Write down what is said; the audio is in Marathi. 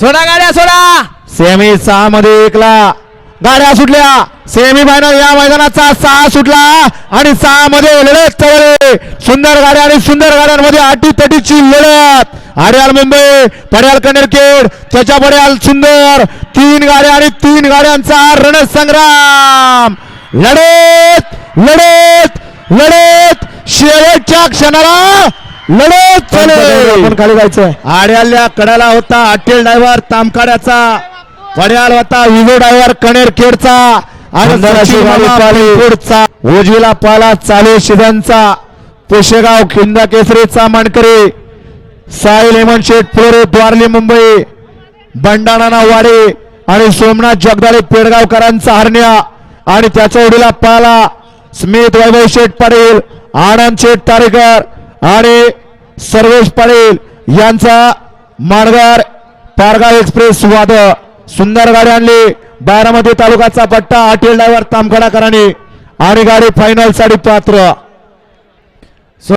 सोडा गाड्या सोडा! सेमी सहा मध्ये एकला. गाड्या सुटल्या. सेमी फायनल या मैदानाचा सहा सुटला आणि सहा मध्ये लढत चढले सुंदर गाड्या आणि सुंदर गाड्यांमध्ये आटी तटीची लढत. आड्याल मुंबई पड्याल कनेरखेड त्याच्या पड्याल सुंदर. तीन गाड्या आणि तीन गाड्यांचा रणसंग्राम. लढत लढत लढत. शेवटच्या क्षणाला लढत चालू खाली जायचं आड्याल्या कडाला होता अटेल ड्रायव्हर तामकाड्याचा. पड्याल होता विजो ड्रायव्हर कणेर खेडचा. आणि. उजवीला पाला चालू शिदांचा पुशेगाव खिंदा केसरीचा मानकरी साई लेमन शेठ फ्लोरे द्वारली मुंबई. बंडाणा वाडे आणि सोमनाथ जगदाळे पेडगावकरांचा हरण्या. आणि त्याच्या ओढीला पाला. स्मित वैभव शेठ पाटील. आनंद शेठ तारेकर. आणि सर्वेश पाटील यांचा माणगार पारगाव एक्सप्रेस वाद. सुंदर गाडी आणली. बारामती तालुक्याचा पट्टा. अटील डायव्हर तामखडाकरांनी. आणि गाडी फायनलसाठी पात्र